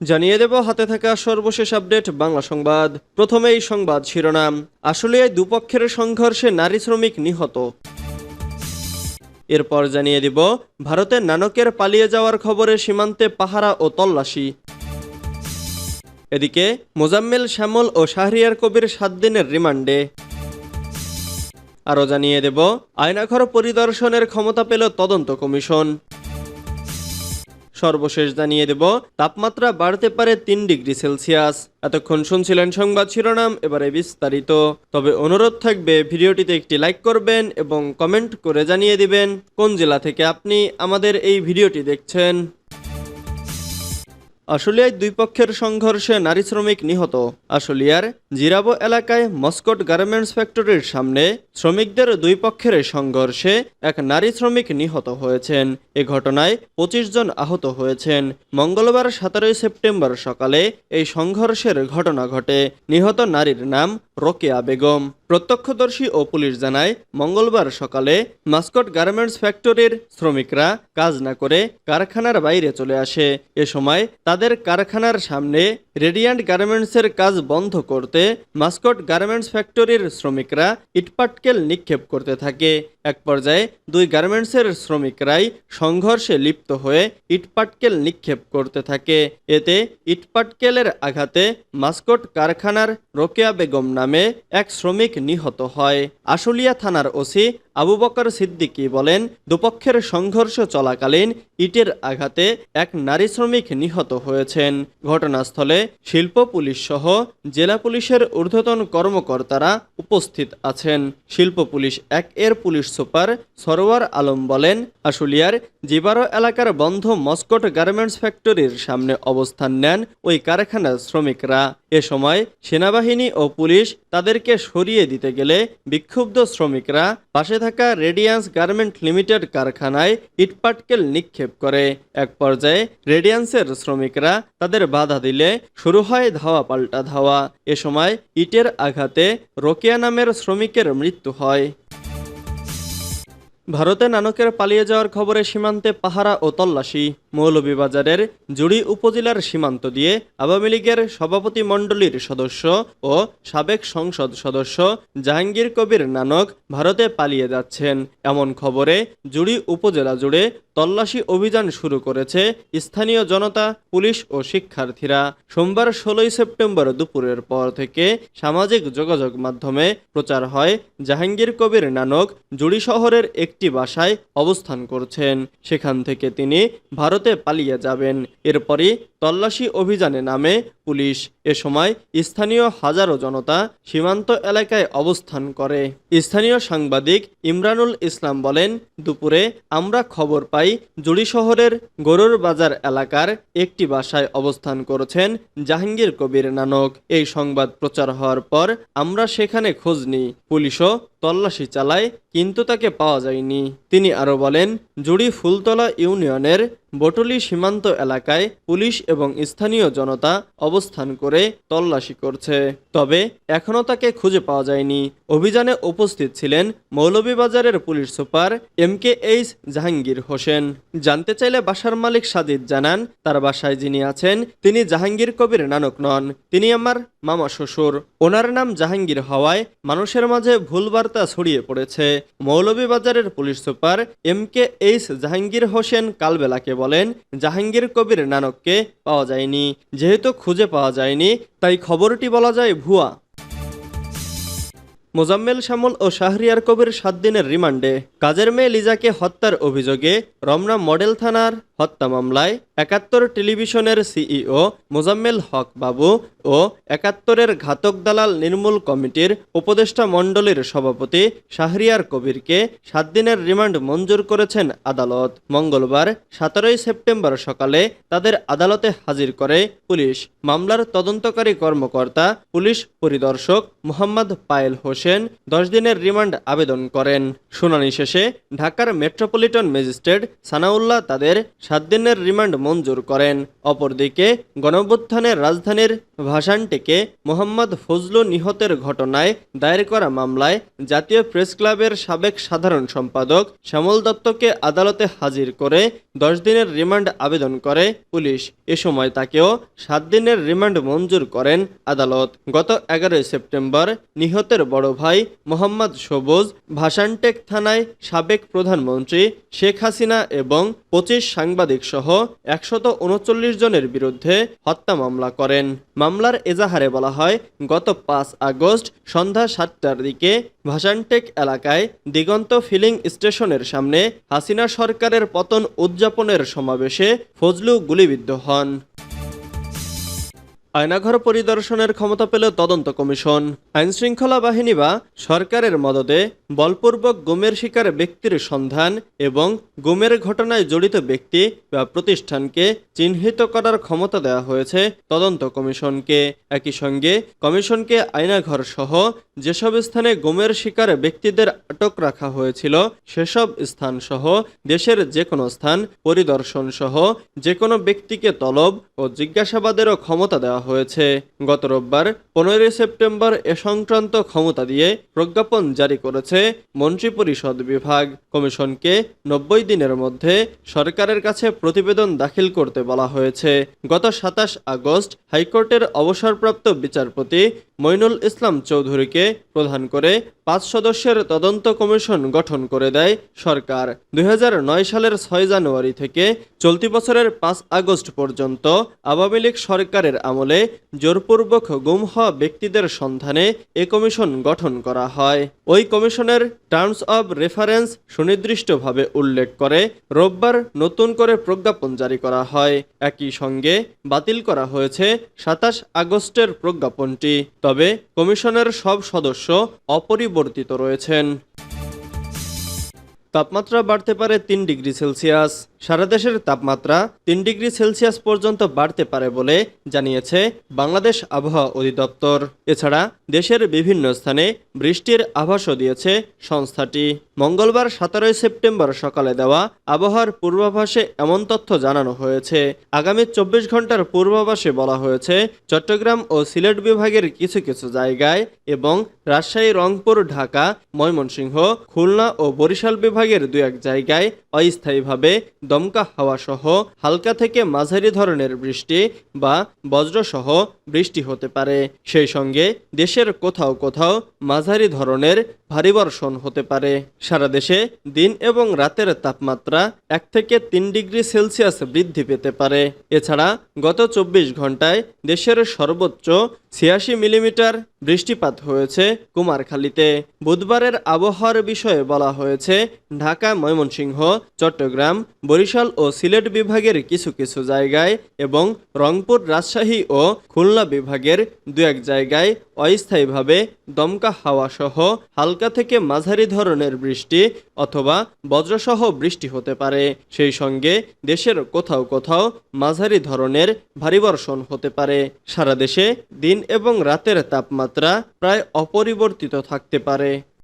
জানিয়ে দেব, হাতে থাকা সর্বশেষ আপডেট, বাংলা সংবাদ। প্রথমেই সংবাদ শিরোনাম। আশুলিয়ায় দুপক্ষের সংঘর্ষে নারী শ্রমিক নিহত। এরপর জানিয়ে দিব ভারতের নানকের পালিয়ে যাওয়ার খবরে সীমান্তে পাহারা ও তল্লাশি। এদিকে, মোজাম্মেল শ্যামল ও শাহরিয়ার কবির সাত দিনের রিমান্ডে। আরও জানিয়ে দেব, আয়নাঘর পরিদর্শনের ক্ষমতা পেল তদন্ত কমিশন। সর্বশেষ জানিয়ে দেব, তাপমাত্রা বাড়তে পারে তিন ডিগ্রি সেলসিয়াস। এতক্ষণ শুনছিলেন সংবাদ শিরোনাম, এবারে বিস্তারিত। তবে অনুরোধ থাকবে, ভিডিওটিতে একটি লাইক করবেন এবং কমেন্ট করে জানিয়ে দিবেন, কোন জেলা থেকে আপনি আমাদের এই ভিডিওটি দেখছেন। আশুলিয়ায় দুই পক্ষের সংঘর্ষে নারী শ্রমিক নিহত। আশুলিয়ার জিরাবো এলাকায় মস্কট গার্মেন্টস ফ্যাক্টরির সামনে শ্রমিকদের দুই পক্ষের সংঘর্ষে এক নারী শ্রমিক নিহত হয়েছেন। এ ঘটনায় পঁচিশ জন আহত হয়েছেন। মঙ্গলবার সতেরোই সেপ্টেম্বর সকালে এই সংঘর্ষের ঘটনা ঘটে। নিহত নারীর নাম রোকেয়া বেগম। প্রত্যক্ষদর্শী ও পুলিশ জানায়, মঙ্গলবার সকালে মাস্কট গার্মেন্টস ফ্যাক্টরির শ্রমিকরা কাজ না করে কারখানার বাইরে চলে আসে। এ সময় তাদের কারখানার সামনে রেডিয়ান্ট গার্মেন্টসের কাজ বন্ধ করতে মাস্কট গার্মেন্টস ফ্যাক্টরির শ্রমিকরা ইটপাটকেল নিক্ষেপ করতে থাকে। এক পর্যায়ে দুই গার্মেন্টসের শ্রমিকরাই সংঘর্ষে লিপ্ত হয়ে ইটপাটকেল নিক্ষেপ করতে থাকে। এতে ইটপাটকেলের আঘাতে মাস্কট কারখানার রোকেয়া বেগম নামে এক শ্রমিক নিহত হয়। আশুলিয়া থানার ওসি আবু বকর সিদ্দিকী বলেন, দুপক্ষের সংঘর্ষ চলাকালীন ইটের আঘাতে এক নারী শ্রমিক নিহত হয়েছেন। ঘটনাস্থলে শিল্প পুলিশ সহ জেলা পুলিশের ঊর্ধ্বতন কর্মকর্তারা উপস্থিত আছেন। শিল্প পুলিশ এক এর পুলিশ সুপার সরোয়ার আলম বলেন, আশুলিয়ার জিবারো এলাকার বন্ধ মস্কট গার্মেন্টস ফ্যাক্টরির সামনে অবস্থান নেন ওই কারখানার শ্রমিকরা। এ সময় সেনাবাহিনী ও পুলিশ তাদেরকে সরিয়ে দিতে গেলে বিক্ষুব্ধ শ্রমিকরা পাশে থাকা রেডিয়ান্স গার্মেন্ট লিমিটেড কারখানায় ইটপাটকেল নিক্ষেপ করে। এক পর্যায়ে রেডিয়ান্সের শ্রমিকরা তাদের বাধা দিলে শুরু হয় ধাওয়া পাল্টা ধাওয়া। এ সময় ইটের আঘাতে রোকিয়া নামের শ্রমিকের মৃত্যু হয়। ভারতে নানকের পালিয়ে যাওয়ার খবরে সীমান্তে পাহারা ও তল্লাশি। মৌলভীবাজারের জুড়ি উপজেলার সীমান্ত দিয়ে আওয়ামী লীগের সভাপতি মণ্ডলীর সদস্য ও সাবেক সংসদ সদস্য জাহাঙ্গীর কবির নানক ভারতে পালিয়ে যাচ্ছেন। এমন খবরে জুড়ি উপজেলা জুড়ে তল্লাশি অভিযান শুরু করেছে স্থানীয় জনতা, পুলিশ ও শিক্ষার্থীরা। সোমবার ষোলোই সেপ্টেম্বর দুপুরের পর থেকে সামাজিক যোগাযোগ মাধ্যমে প্রচার হয় জাহাঙ্গীর কবির নানক জুড়ি শহরের একটি বাসায় অবস্থান করছেন। সেখান থেকে তিনি ভারতে পালিয়ে যাবেন। এরপরই তল্লাশি অভিযানে নামে পুলিশ। এ সময় স্থানীয় হাজারো জনতা সীমান্ত এলাকায় অবস্থান করে। স্থানীয় সাংবাদিক ইমরানুল ইসলাম বলেন, দুপুরে আমরা খবর পাই জুড়ি শহরের গরুর বাজার এলাকার একটি বাসায় অবস্থান করেছেন জাহাঙ্গীর কবির নানক। এই সংবাদ প্রচার হওয়ার পর আমরা সেখানে খোঁজ নিই। পুলিশও তল্লাশি চালায়, কিন্তু তাকে পাওয়া যায়নি। তিনি আরও বলেন, জুড়ি ফুলতলা ইউনিয়নের বটলি সীমান্ত এলাকায় পুলিশ এবং স্থানীয় জনতা অবস্থান করে তল্লাশি করছে। তবে এখনও তাকে খুঁজে পাওয়া যায়নি। অভিযানে উপস্থিত ছিলেন মৌলভীবাজারের police super M K H Jahangir Hossain. জানতে চাইলে বাসার মালিক সাদিদ জানান, তার বাসায় যিনি আছেন, তিনি জাহাঙ্গীর কবির নানক নন। তিনি আমার মামা শ্বশুর, ওনার নাম জাহাঙ্গীর হওয়ায় মানুষের মাঝে ভুল বার্তা ছড়িয়ে পড়েছে। মৌলভীবাজারের police super M K H Jahangir Hossain কালবেলাকে বলেন, জাহাঙ্গীর কবির নানককে পাওয়া যায়নি। যেহেতু খুঁজে পাওয়া যায়নি, তাই খবরটি বলা যায় ভুয়া। মোজাম্মেল শ্যামল ও শাহরিয়ার কবির সাত দিনের রিমান্ডে। কাজের মেয়ে লিজাকে হত্যার অভিযোগে রমনা মডেল থানার হত্যা মামলায় একাত্তর টেলিভিশনের সিইও মোজাম্মেল হক বাবু ও একাত্তরের ঘাতক দালাল নির্মূল কমিটির উপদেষ্টা মণ্ডলীর সভাপতি শাহরিয়ার কবিরকে সাত দিনের রিমান্ড মঞ্জুর করেছেন আদালত। মঙ্গলবার, সতেরোই সেপ্টেম্বর সকালে তাদের আদালতে হাজির করে পুলিশ। মামলার তদন্তকারী কর্মকর্তা, পুলিশ পরিদর্শক মোহাম্মদ পায়েল হোসেন দশ দিনের রিমান্ড আবেদন করেন। শুনানি শেষে ঢাকার মেট্রোপলিটন ম্যাজিস্ট্রেট সানাউল্লাহ তাদের সাত দিনের রিমান্ড মঞ্জুর করেন। অপরদিকে গণভ্যুত্থানের রাজধানীর ভাসানটেকে মোহাম্মদ ফজলু নিহতের ঘটনায় দায়ের করা মামলায় জাতীয় প্রেস ক্লাবের সাবেক সাধারণ সম্পাদক শ্যামল দত্তকে আদালতে হাজির করে দশ দিনের রিমান্ড আবেদন করে পুলিশ। এ সময় তাকেও সাত দিনের রিমান্ড মঞ্জুর করেন আদালত। গত এগারোই সেপ্টেম্বর নিহতের বড় ভাই মোহাম্মদ সবুজ ভাসানটেক থানায় সাবেক প্রধানমন্ত্রী শেখ হাসিনা এবং পঁচিশ সাংবাদিক সহ একশত জনের বিরুদ্ধে হত্যা মামলা করেন। মামলার এজাহারে বলা হয়, গত পাঁচ আগস্ট সন্ধ্যা সাতটার দিকে ভাসানটেক এলাকায় দিগন্ত ফিলিং স্টেশনের সামনে হাসিনা সরকারের পতন উদযাপনের সমাবেশে ফজলু গুলিবিদ্ধ হন। আয়নাঘর পরিদর্শনের ক্ষমতা পেল তদন্ত কমিশন। আইনশৃঙ্খলা বাহিনী বা সরকারের মদদে বলপূর্বক গুমের শিকার ব্যক্তির সন্ধান এবং গুমের ঘটনায় জড়িত ব্যক্তি বা প্রতিষ্ঠানকে চিহ্নিত করার ক্ষমতা দেওয়া হয়েছে তদন্ত কমিশনকে। একই সঙ্গে কমিশনকে আয়নাঘর সহ যেসব স্থানে গুমের শিকার ব্যক্তিদের আটক রাখা হয়েছিল, সেসব স্থান সহ দেশের যে কোনো স্থান পরিদর্শন সহ যে কোনো ব্যক্তিকে তলব ও জিজ্ঞাসাবাদেরও ক্ষমতা দেওয়া হয়েছে। গত রোববার পনেরোই সেপ্টেম্বর এ সংক্রান্ত ক্ষমতা দিয়ে প্রজ্ঞাপন জারি করেছে মন্ত্রিপরিষদ বিভাগ। কমিশনকে নব্বই দিনের মধ্যে সরকারের কাছে প্রতিবেদন দাখিল করতে বলা হয়েছে। গত সাতাশ আগস্ট হাইকোর্টের অবসরপ্রাপ্ত বিচারপতি মইনুল ইসলাম চৌধুরীকে প্রধান করে পাঁচ সদস্যের তদন্ত কমিশন গঠন করে দেয় সরকার। দু হাজার নয় সালের ছয় জানুয়ারি থেকে চলতি বছরের পাঁচ আগস্ট পর্যন্ত আওয়ামী লীগ সরকারের আমলে জোরপূর্বক গুম হওয়া ব্যক্তিদের সন্ধানে এ কমিশন গঠন করা হয়। ওই কমিশনের টার্মস অব রেফারেন্স সুনির্দিষ্টভাবে উল্লেখ করে, রোববার নতুন করে প্রজ্ঞাপন জারি করা হয়। একই সঙ্গে বাতিল করা হয়েছে সাতাশ আগস্টের প্রজ্ঞাপনটি। তবে কমিশনের সব সদস্য অপরিবর্তিত রয়েছেন। তাপমাত্রা বাড়তে পারে তিন ডিগ্রি সেলসিয়াস। সারা দেশের তাপমাত্রা তিন ডিগ্রি সেলসিয়াস পর্যন্ত বাড়তে পারে বলে জানিয়েছে বাংলাদেশ আবহাওয়া অধিদপ্তর। এছাড়া দেশের বিভিন্ন স্থানে বৃষ্টির আভাসও দিয়েছে সংস্থাটি। মঙ্গলবার সতেরোই সেপ্টেম্বর সকালে দেওয়া আবহাওয়ার পূর্বাভাসে এমন তথ্য জানানো হয়েছে। আগামী চব্বিশ ঘণ্টার পূর্বাভাসে বলা হয়েছে, চট্টগ্রাম ও সিলেট বিভাগের কিছু কিছু জায়গায় এবং রাজশাহী, রংপুর, ঢাকা, ময়মনসিংহ, খুলনা ও বরিশাল বিভাগের দু এক জায়গায় অস্থায়ীভাবে দমকা হাওয়া সহ হালকা থেকে মাঝারি ধরনের বৃষ্টি বা বজ্রসহ বৃষ্টি হতে পারে। সেই সঙ্গে দেশের কোথাও কোথাও মাঝারি ধরনের ভারী বর্ষণ হতে পারে। সারা দেশে দিন এবং রাতের তাপমাত্রা এক থেকে তিন ডিগ্রি সেলসিয়াস বৃদ্ধি পেতে পারে। এছাড়া গত চব্বিশ ঘন্টায় দেশের সর্বোচ্চ ছিয়াশি মিলিমিটার বৃষ্টিপাত হয়েছে কুমারখালীতে। বুধবারের আবহাওয়ার বিষয়ে বলা হয়েছে, ঢাকা, ময়মনসিংহ, চট্টগ্রাম, বরিশাল ও সিলেট বিভাগের কিছু কিছু জায়গায় এবং রংপুর, রাজশাহী ও খুলনা বিভাগের দু এক জায়গায় অস্থায়ীভাবে দমকা হাওয়া সহ হালকা থেকে মাঝারি ধরনের বৃষ্টি অথবা বজ্রসহ বৃষ্টি হতে পারে। সেই সঙ্গে দেশের কোথাও কোথাও মাঝারি ধরনের ভারী বর্ষণ হতে পারে। সারা দেশে দিন এবং রাতের তাপমাত্রা প্রায় অপরিবর্তিত থাকতে পারে।